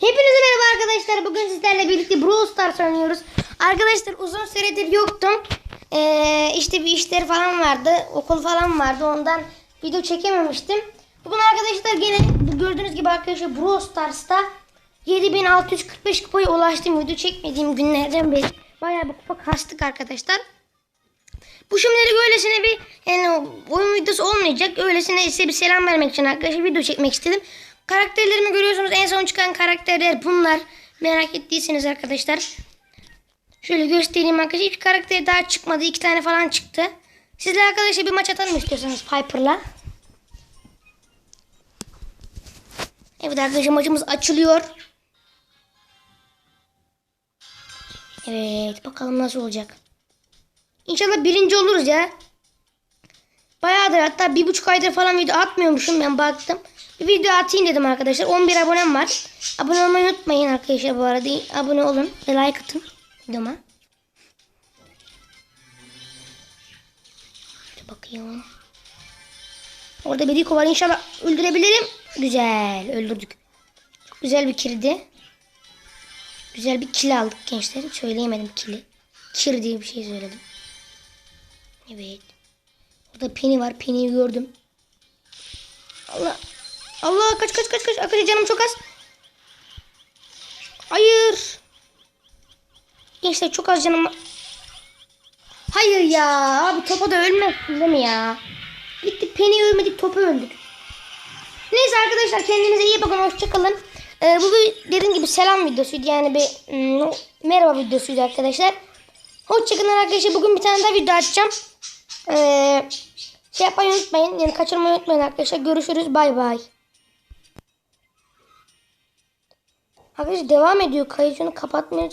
Hepinize merhaba arkadaşlar. Bugün sizlerle birlikte Brawl Stars oynuyoruz. Arkadaşlar uzun süredir yoktum. Ee, işte bir işler falan vardı. Okul falan vardı. Ondan video çekememiştim. Bugün arkadaşlar gene gördüğünüz gibi arkadaşlar Brawl Stars'ta 7645 kupaya ulaştım. Video çekmediğim günlerden beri. Bayağı bir kupa kastık arkadaşlar. Bu şimdilik öylesine bir yani oyun videosu olmayacak. Öylesine size bir selam vermek için arkadaşlar video çekmek istedim. Karakterlerimi görüyorsunuz. En son çıkan karakterler bunlar. Merak ettiyseniz arkadaşlar. Şöyle göstereyim arkadaşlar. Hiç karakteri daha çıkmadı. iki tane falan çıktı. Sizle arkadaşlar bir maç atalım istiyorsanız Piper'la. Evet arkadaşlar maçımız açılıyor. Evet bakalım nasıl olacak. İnşallah birinci oluruz ya. Bayağıdır hatta bir buçuk aydır falan video atmıyormuşum ben baktım. Bir video atayım dedim arkadaşlar. 11 abonem var. Abone olmayı unutmayın arkadaşlar bu arada. Abone olun ve like atın videoma. Şöyle bakayım. Orada bir var inşallah öldürebilirim. Güzel öldürdük. Güzel bir kirdi. Güzel bir kill aldık gençler. Söyleyemedim kili. Kir diye bir şey söyledim. Evet. Burada Penny var. Penny'yi gördüm. Allah. Allah kaç kaç kaç kaç. Arkadaşlar canım çok az. Hayır. Gençler çok az canım. Hayır ya. Abi topa da ölmezsin değil mi ya? Gittik Penny ölmedik topu öldük. Neyse arkadaşlar kendinize iyi bakın. Hoşçakalın. Ee, bu bir dediğim gibi selam videosuydu. Yani bir mm, merhaba videosuydu arkadaşlar. Hoşçakalın arkadaşlar. Bugün bir tane daha video açacağım. Ee, şey yapmayı unutmayın. Yani kaçırmayı unutmayın arkadaşlar. Görüşürüz. Bay bay. Arkadaşlar devam ediyor. Kayıcını kapatmıyor.